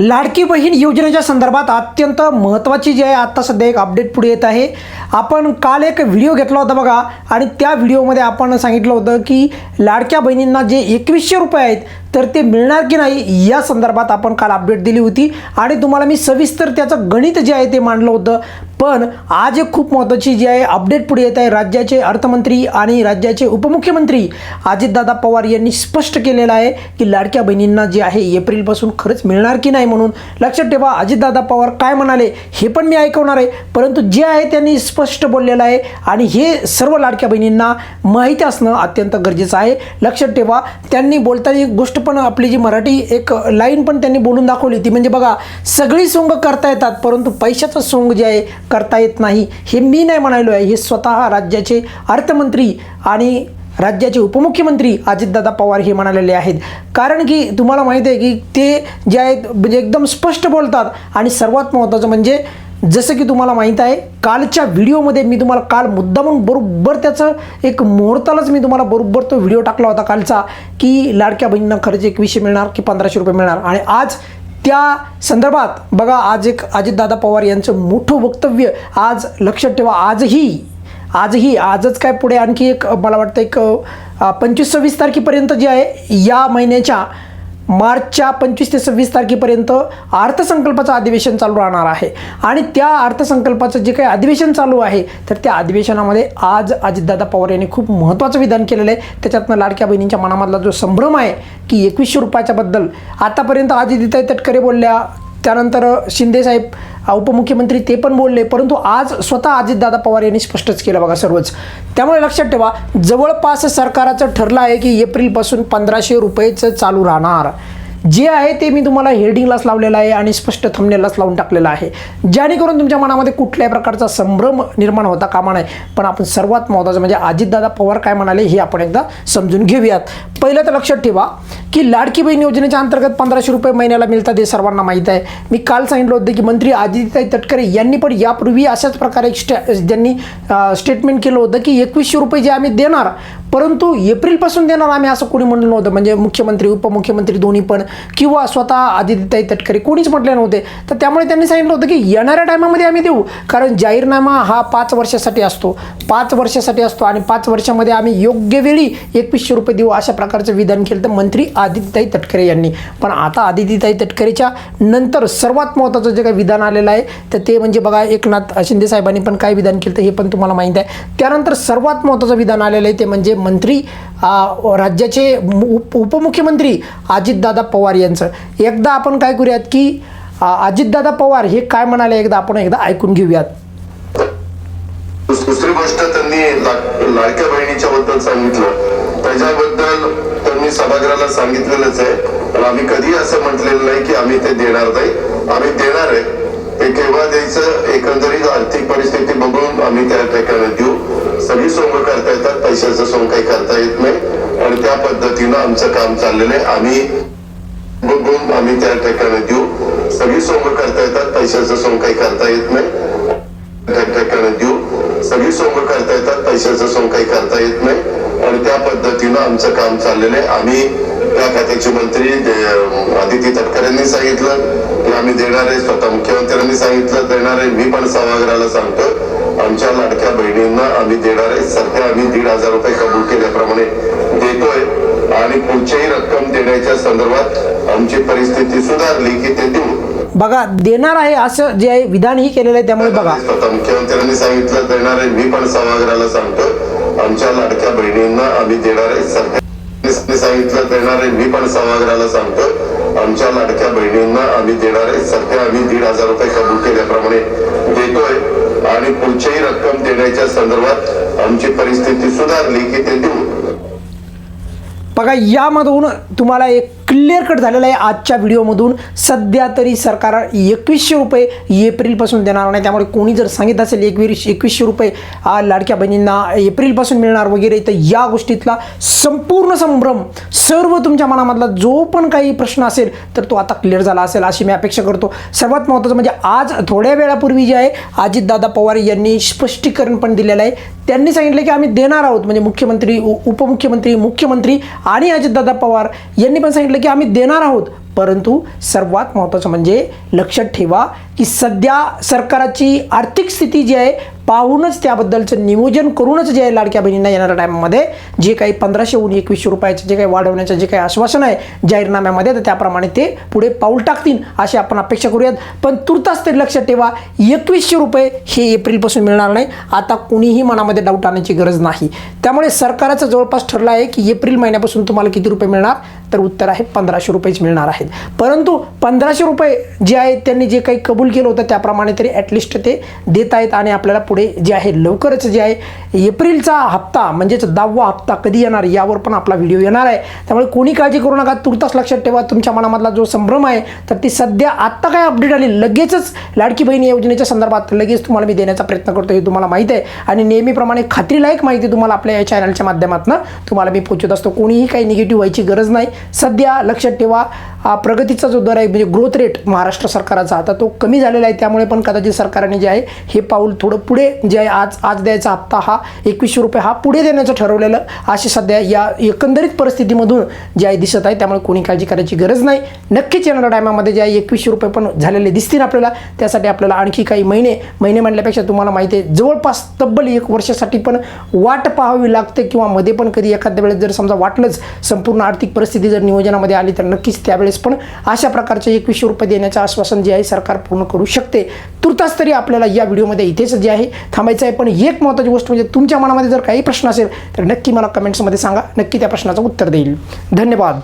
लाडकी बहीण योजनेच्या संदर्भात अत्यंत महत्त्वाची जी आहे आत्ता सध्या एक अपडेट पुढे येत आहे. आपण काल एक व्हिडिओ घेतला होता बघा आणि त्या व्हिडिओमध्ये आपण सांगितलं होतं की लाडक्या बहिणींना जे एकवीसशे रुपये आहेत तर ते मिळणार की नाही या संदर्भात आपण काल अपडेट दिली होती आणि तुम्हाला मी सविस्तर त्याचं गणित जे आहे ते मांडलं होतं. पण आज एक खूप महत्त्वाची जी आहे अपडेट पुढे येत आहे. राज्याचे अर्थमंत्री आणि राज्याचे उपमुख्यमंत्री अजितदादा पवार यांनी स्पष्ट केलेलं आहे की लाडक्या बहिणींना जे आहे एप्रिलपासून खरंच मिळणार की नाही म्हणून. लक्षात ठेवा अजितदादा पवार काय म्हणाले हे पण मी ऐकवणार आहे. परंतु जे आहे त्यांनी स्पष्ट बोललेलं आहे आणि हे सर्व लाडक्या बहिणींना माहिती असणं अत्यंत गरजेचं आहे. लक्षात ठेवा त्यांनी बोलताना एक गोष्ट पण आपली जी मराठी एक लाईन पण त्यांनी बोलून दाखवली ती म्हणजे बघा सगळी सोंग करता येतात परंतु पैशाचं सोंग जे आहे करता येत नाही. हे मी नाही म्हणायलो आहे. हे स्वतः राज्याचे अर्थमंत्री आणि राज्याचे उपमुख्यमंत्री अजितदादा पवार हे म्हणालेले आहेत. कारण की तुम्हाला माहिती आहे की ते जे आहेत म्हणजे एकदम स्पष्ट बोलतात आणि सर्वात महत्त्वाचं म्हणजे जसं की तुम्हाला माहीत आहे कालच्या व्हिडिओमध्ये मी तुम्हाला काल मुद्दामून बरोबर त्याचं एक मुहूर्तालाच मी तुम्हाला बरोबर तो व्हिडिओ टाकला होता कालचा की लाडक्या बहिणींना खर्च एकवीसशे मिळणार की पंधराशे रुपये मिळणार. आणि आज त्या संदर्भात बघा आज एक अजितदादा पवार यांचं मोठं वक्तव्य आज लक्षात ठेवा आजही आजही आजच काय पुढे आणखी एक मला वाटतं एक पंचवीस सव्वीस तारखेपर्यंत जे आहे या महिन्याच्या मार्चच्या पंचवीस ते सव्वीस तारखेपर्यंत अर्थसंकल्पाचं अधिवेशन चालू राहणार आहे. आणि त्या अर्थसंकल्पाचं जे काही अधिवेशन चालू आहे तर त्या अधिवेशनामध्ये आज अजितदादा पवार यांनी खूप महत्त्वाचं विधान केलेलं आहे. त्याच्यातनं लाडक्या बहिणींच्या मनामधला जो संभ्रम आहे की एकवीसशे रुपयाच्याबद्दल आतापर्यंत आदित्यताई तटकरे बोलल्या. त्यानंतर शिंदेसाहेब उपमुख्यमंत्री ते पण बोलले परंतु आज स्वतः अजितदादा पवार यांनी स्पष्टच केलं बघा सर्वच. त्यामुळे लक्षात ठेवा जवळपास सरकाराचं ठरलं आहे की एप्रिलपासून पंधराशे रुपयेचं चालू राहणार. जे आहे ते मी तुम्हाला हेडिंगलाच लावलेलं आहे आणि स्पष्ट थंबनेलाच लावून टाकलेलं आहे. जेणेकरून तुमच्या मनामध्ये कुठल्याही प्रकारचा संभ्रम निर्माण होता कामा नये. पण आपण सर्वात महत्त्वाचं म्हणजे अजितदादा पवार काय म्हणाले हे आपण एकदा समजून घेऊयात. पहिलं तर लक्षात ठेवा की लाडकी बहीण योजनेच्या अंतर्गत पंधराशे रुपये महिन्याला मिळतात हे सर्वांना माहीत आहे. मी काल सांगितलं होतं की मंत्री आदित्यताई तटकरे यांनी पण यापूर्वी अशाच प्रकारे एक स्टे ज्यांनी स्टेटमेंट केलं होतं की एकवीसशे रुपये जे आम्ही देणार परंतु एप्रिलपासून देणार आम्ही असं कोणी म्हणलं नव्हतं. म्हणजे मुख्यमंत्री उपमुख्यमंत्री दोन्ही पण किंवा स्वतः आदित्यताई तटकरे कोणीच म्हटले नव्हते. तर त्यामुळे त्यांनी सांगितलं होतं की येणाऱ्या टायमामध्ये आम्ही देऊ. कारण जाहीरनामा हा पाच वर्षासाठी असतो. पाच वर्षासाठी असतो आणि पाच वर्षामध्ये आम्ही योग्य वेळी एकवीसशे रुपये देऊ अशा प्रकारचं विधान केलं तर मंत्री आदित्यताई तटकरे यांनी. पण आता आदित्यताई तटकरेच्या नंतर सर्वात महत्त्वाचं जे काही विधान आलेलं आहे तर ते म्हणजे बघा एकनाथ शिंदे साहेबांनी पण काय विधान केलं तर हे पण तुम्हाला माहीत आहे. त्यानंतर सर्वात महत्त्वाचं विधान आलेलं आहे ते म्हणजे मंत्री राज्याचे उप उपमुख्यमंत्री अजितदादा पवार यांचं. एकदा आपण काय करूयात की अजितदादा पवार हे काय म्हणाले एकदा आपण एकदा ऐकून घेऊयात. दुसरी गोष्ट त्यांनी लाडक्या बहिणीच्या बद्दल सांगितलं. त्याच्याबद्दल त्यांनी सभागृहाला सांगितलेलंच आहे. पण आम्ही कधी असं म्हटलेलं नाही की आम्ही ते देणार नाही. आम्ही देणार आहे. ते केव्हा द्यायचं एकंदरीत आर्थिक परिस्थिती बघून आम्ही त्या ठिकाणी देऊ. सगळी सोंग करता येतात पैशाचं सोंग काही करता येत नाही. आणि त्या पद्धतीनं आमचं काम चाललेलं आहे. आम्ही बघून आम्ही त्या ठिकाणी देऊ. सगळी सोंग करता येतात पैशाचं सोंग काही करता येत नाही. त्या ठिकाणी देऊ. सगळी सोंग करता येतात पैशाचं सोंग काही करता येत नाही. आणि त्या पद्धतीनं आमचं काम चाललेलं आहे. आम्ही त्या खात्याचे मंत्री आदिती तटकरेंनी सांगितलं की आम्ही देणार आहे स्वतः मुख्यमंत्र्यांनी सांगितलं देणार आहे. मी पण सभागृहाला सांगतो आमच्या लाडक्या बहिणींना आम्ही देणार आहे. सध्या आम्ही दीड हजार रुपये कबूल केल्याप्रमाणे देतोय. आणि पुढच्याही रक्कम देण्याच्या संदर्भात आमची परिस्थिती सुधारली की ते देऊ. बघा देणार आहे असं जे आहे विधानही केलेलं आहे त्यामुळे बघा. स्वतः मुख्यमंत्र्यांनी सांगितलं देणार आहे. मी पण सभागृहाला सांगतो आमच्या लाडक्या बहिणींना आम्ही देणार आहे. सरकारने सांगितलं देणार आहे मी पण सभागृहाला सांगतो आमच्या लाडक्या बहिणींना आम्ही देणार आहे सध्या आम्ही दीड हजार रुपये कबूल केल्याप्रमाणे देतोय आणि पुढच्याही रक्कम देण्याच्या संदर्भात आमची परिस्थिती सुधारली की ते देऊ. बघा यामधून तुम्हाला एक क्लिअर कट झालेला आहे आजच्या व्हिडिओमधून. सध्या तरी सरकार एकवीसशे रुपये एप्रिलपासून देणार नाही. त्यामुळे कोणी जर सांगितलं असेल एकवीस एकवीसशे रुपये लाडक्या बहिणींना एप्रिलपासून मिळणार वगैरे तर या गोष्टीतला संपूर्ण संभ्रम सर्व तुमच्या मनामधला जो पण काही प्रश्न असेल तर तो आता क्लिअर झाला असेल अशी मी अपेक्षा करतो. सर्वात महत्त्वाचं म्हणजे आज थोड्या वेळापूर्वी जे आहे अजितदादा पवार यांनी स्पष्टीकरण पण दिलेलं आहे. त्यांनी सांगितलं की आम्ही देणार आहोत. म्हणजे मुख्यमंत्री उ- उपमुख्यमंत्री मुख्यमंत्री आणि अजितदादा पवार यांनी पण सांगितलं की आम्ही देणार आहोत. परंतु सर्वात महत्त्वाचं म्हणजे लक्षात ठेवा की सध्या सरकाराची आर्थिक स्थिती जी आहे पाहूनच त्याबद्दलचं नियोजन करूनच जे आहे लाडक्या बहिणींना येणाऱ्या टायमामध्ये जे काही पंधराशेहून एकवीसशे रुपयाचं जे काही वाढवण्याचं जे काही आश्वासन आहे जाहीरनाम्यामध्ये तर त्याप्रमाणे ते पुढे पाऊल टाकतील अशी आपण अपेक्षा करूयात. पण तुर्तास तरी लक्षात ठेवा एकवीसशे रुपये हे एप्रिलपासून मिळणार नाही. आता कुणीही मनामध्ये डाऊट आणण्याची गरज नाही. त्यामुळे सरकारचं जवळपास ठरलं आहे की एप्रिल महिन्यापासून तुम्हाला किती रुपये मिळणार? तर उत्तर आहे पंधराशे रुपयेच मिळणार आहेत. परंतु पंधराशे रुपये जे आहेत त्यांनी जे काही कबूल केलं होतं त्याप्रमाणे तरी ॲटलिस्ट ते देत आहेत आणि आपल्याला पुढे जे आहे लवकरच जे आहे एप्रिलचा हप्ता म्हणजेच दहावा हप्ता कधी येणार यावर पण आपला व्हिडिओ येणार आहे. त्यामुळे कोणी काळजी करू नका तुर्तास लक्षात ठेवा. तुमच्या मनामधला जो संभ्रम आहे तर ती सध्या आत्ता काय अपडेट आली लगेचच लाडकी बहिणी योजनेच्या संदर्भात लगेच तुम्हाला मी देण्याचा प्रयत्न करतो हे तुम्हाला माहीत आहे. आणि नेहमीप्रमाणे खात्रीलायक माहिती तुम्हाला आपल्या या चॅनलच्या माध्यमातून तुम्हाला मी पोचवत असतो. कोणीही काही निगेटिव्ह व्हायची गरज नाही. सध्या लक्षात ठेवा हा प्रगतीचा जो दर आहे म्हणजे ग्रोथ रेट महाराष्ट्र सरकाराचा आता तो कमी झालेला आहे. त्यामुळे पण कदाचित सरकारने जे आहे हे पाऊल थोडं पुढे जे आज आज द्यायचा हप्ता हा एकवीसशे रुपये हा पुढे देण्याचं ठरवलेलं अशी सध्या या एकंदरीत परिस्थितीमधून जे आहे दिसत आहे त्यामुळे कोणी काळजी करायची गरज नाही. नक्कीच येणाऱ्या टायमामध्ये जे आहे एकवीसशे रुपये पण झालेले दिसतील आपल्याला. त्यासाठी आपल्याला आणखी काही महिने महिने म्हणल्यापेक्षा तुम्हाला माहिती आहे जवळपास तब्बल एक वर्षासाठी पण वाट पाहावी लागते किंवा मध्ये पण कधी एखाद्या वेळेस जर समजा वाटलंच संपूर्ण आर्थिक परिस्थिती जर नियोजनामध्ये आली तर नक्कीच त्यावेळेस पण अशा प्रकारचे एकवीसशे रुपये देण्याचं आश्वासन जे आहे सरकार पूर्ण करू शकते. तुर्तास तरी आपल्याला या व्हिडिओमध्ये इथेच जे आहे थांबायचं आहे पण एक महत्त्वाची गोष्ट म्हणजे तुमच्या मनामध्ये जर काही प्रश्न असेल तर नक्की मला कमेंट्समध्ये सांगा. नक्की त्या प्रश्नाचं उत्तर देईल. धन्यवाद.